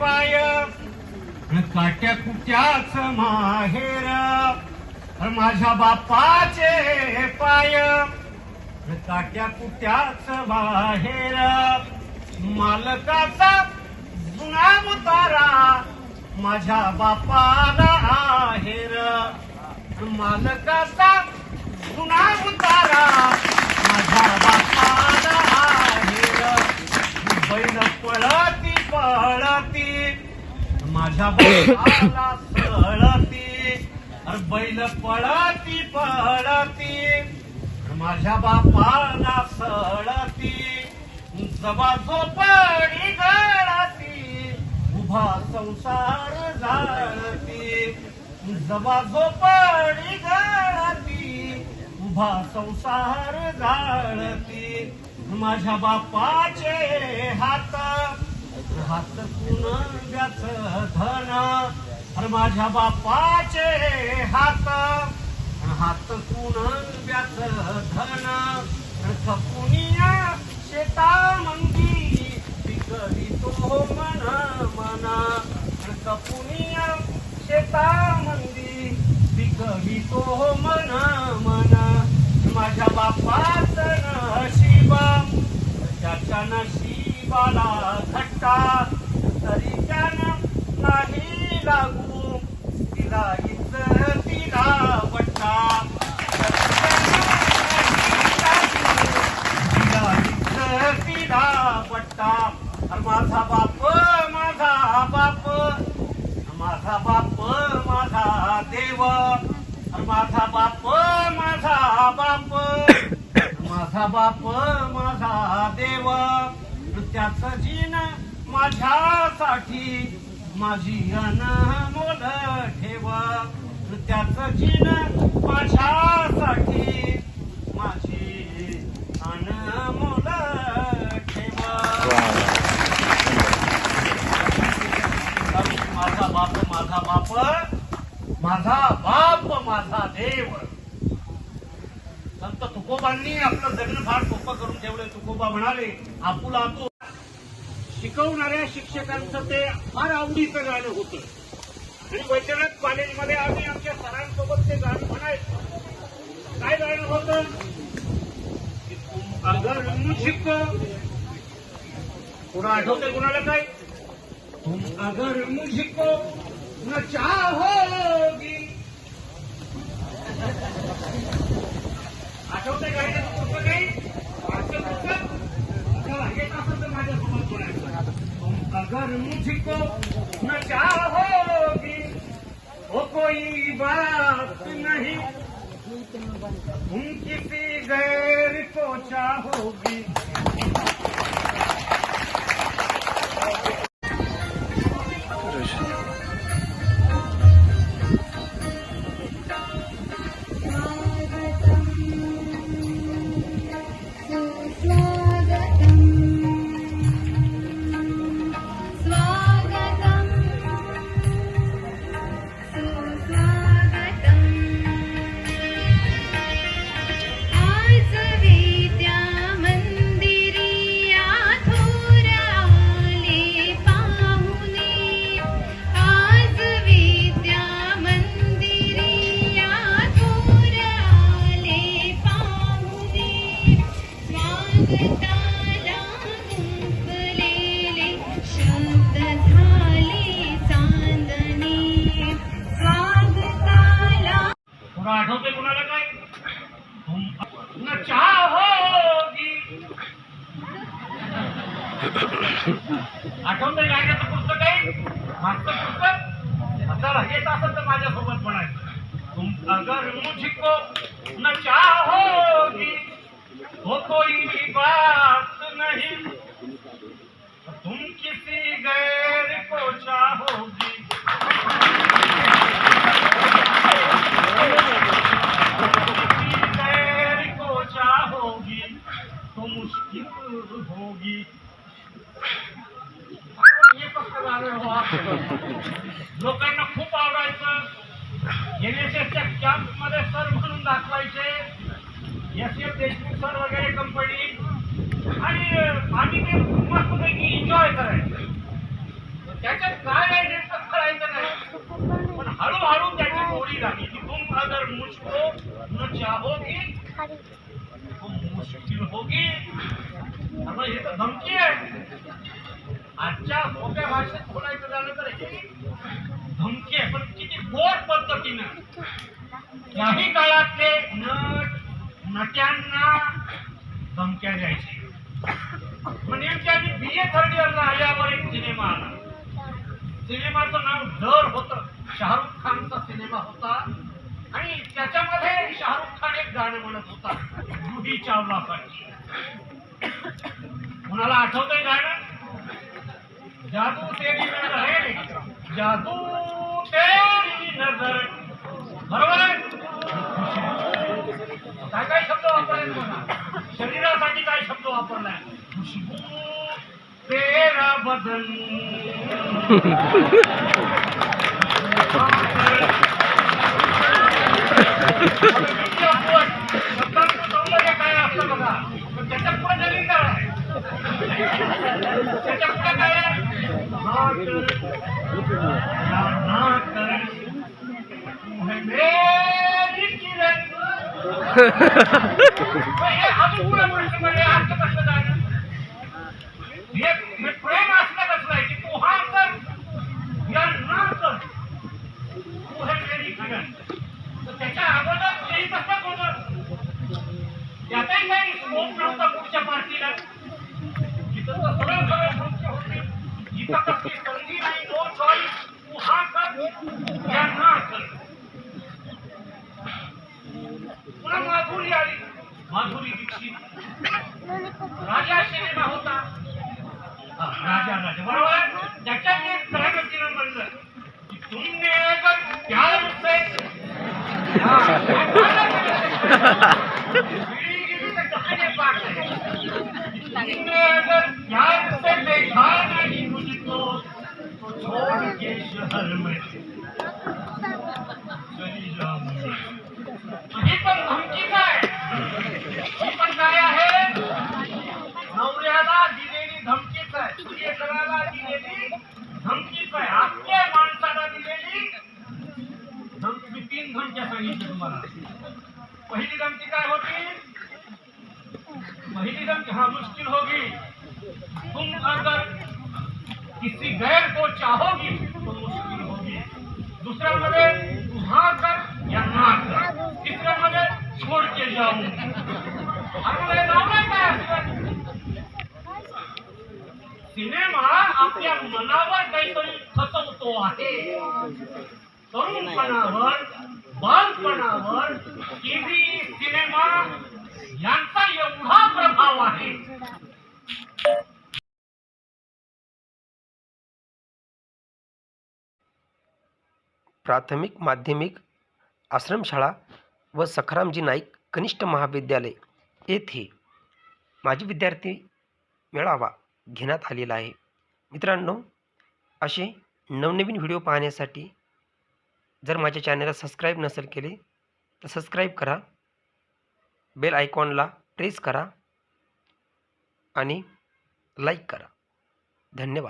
पाय. काट्या कुट्याच माहेर. माझ्या बापाचे पाय. काट्या कुट्याच बाहेर मालकाचा जुना मुतारा माझ्या बापाला आहेर. मालकाचा जुना मुतारा माझ्या बापाला आहेर. बैल पळत पळती. माझ्या बैलाला सळती. अरे बैल पळती पळती. माझ्या बापाला सळती. जबा झोपडी गळती उभा संसार जाळती. जबा झोपडी गळती उभा संसार जाळती. माझ्या बापाचे हात हात कुणाच धन अरे माझ्या बापाचे हात. हात कुणाच धन खपुनिया शेता मंदी पिकवी तो मन मना. कपुनिया शेता मंदी पिकवी तो मन. मना माझ्या बापाच नशिबा त्याच्या नशिबाला थट्टा तरी त्यांना नाही लागू. तिला तिला वट्टा माझा बाप माझा बाप. माझा बाप माझा देव. माझा बाप माझा बाप. माझा बाप माझा देव. नृत्याचं जीन माझ्यासाठी माझी अनमोल ठेव. त्याच जीन माझ्यासाठी माझी अनमोल ठेव. माझा बाप माझा बाप माझा बाप माझा देव. संत तुकोबांनी आपलं जगण फार सोपं करून ठेवलं तुकोबा म्हणाले आपुला तो शिकवणाऱ्या शिक्षकांचं ते फार आवडीचं गाणं होतं. आणि वैद्यनाथ कॉलेजमध्ये आम्ही आमच्या सरांसोबत ते गाणं म्हणायचो. काय गाणं होतं? अगर मुझको कोणा आठवते कोणाला काय? तुम अगर मुझको न चाहोगी. आठवते गाण्याचं अगर मुझको न चाहोगी वो कोई बात नहीं। तुम किसी गैर को चाहोगी। स्वागतम् कोणा आठवते कुणाला काय? तुम न चाहोगी आठवते गाण्याचं पुस्तक आहे? मागचं पुस्तक? आता येत असेल तर माझ्यासोबत म्हणायचं तुम अगर मुझको न चहा होगी हे कसं लोकांना खूप आवडायचं. एनएसएसच्या कॅम्पमध्ये सर म्हणून दाखवायचे. एस एफ देशमुख सर वगैरे कंपनी आणि आम्ही ते मस्तपैकी एन्जॉय करायचं. त्याच्यात काय आहे नेमकं करायचं नाही. पण हळूहळू त्याची गोडी लागली. की तुम अगर मुझको न चाहोगी तुम मुश्किल होगी. त्यामुळे हे तर धमकी आहे. आजच्या सोप्या भाषेत बोलायचं झालं तर ही धमकी आहे. पण किती गोड पद्धतीनं. काही काळातले नट नट्यांना धमक्या द्यायचे. म्हणजे नेमक्या बी ए थर्ड इयरला आल्यावर एक सिनेमा आला. सिनेमाचं नाव डर होतं. शाहरुख खानचा सिनेमा होता. आणि त्याच्यामध्ये शाहरुख खान एक गाणं म्हणत होता जुही चावलासाठी कुणाला आठवतंय गाणं जादू तेरी नजर आहे. जादू तेरी नजर. बरोबर आहे? काय काय शब्द वापरले बघा. शरीरासाठी काय शब्द वापरलाय? खुशबू तेरा बदन शब्दांचं सौंदर्य काय असतं बघा पण त्याच्या पुढे नवीन काय आहे त्याच्या पुढे काय आहे नाक, नाक, तू है मेरी किरण हे अजून पुढे प्रश्न म्हणजे अर्थ कसं जाणं हे हे प्रेम असलं कसलं आहे की तू हा कर या ना कर तू है मेरी किरण तर त्याच्या अगोदर तेही कसं होतं त्याचाही काही स्कोप नव्हता पुढच्या पार्टीला तिथं तर सरळ सरळ नृत्य होते इथं कसली संधी नाही नो चॉईस तू हा कर या ना कर पुन्हा माधुरी आली माधुरी दीक्षित राजा सिनेमा होता राजा राजा बरोबर त्याच्यात एक प्रगतीनं म्हणलं की तुमने अगर प्यार से तुमने अगर प्यार से देखा नहीं मुझको तो छोड़ के शहर में चली जाऊंगी ही पण धमकीच आहे पहिली धमकी हाँ मुश्किल होगी। तुम अगर किसी गैर को चाहोगी तो मुश्किल होगी। दूसरा मध्ये तू हाँ कर या ना कर तिसऱ्या मध्ये छोड़ के जाऊँ। सिनेमा आपल्या मनावर काहीतरी फसवतो आहे। तरुणपणावर बालपणावर टीव्ही सिनेमा एवढा प्रभाव आहे. प्राथमिक माध्यमिक आश्रमशाळा व सखारामजी नाईक कनिष्ठ महाविद्यालय येथे माजी विद्यार्थी मेळावा घेण्यात आलेला आहे. मित्रांनो असे नवनवीन व्हिडिओ पाहण्यासाठी जर माझ्या चॅनलला सबस्क्राईब नसेल केले तर सबस्क्राईब करा. बेल आयकॉनला प्रेस करा आणि लाईक करा. धन्यवाद.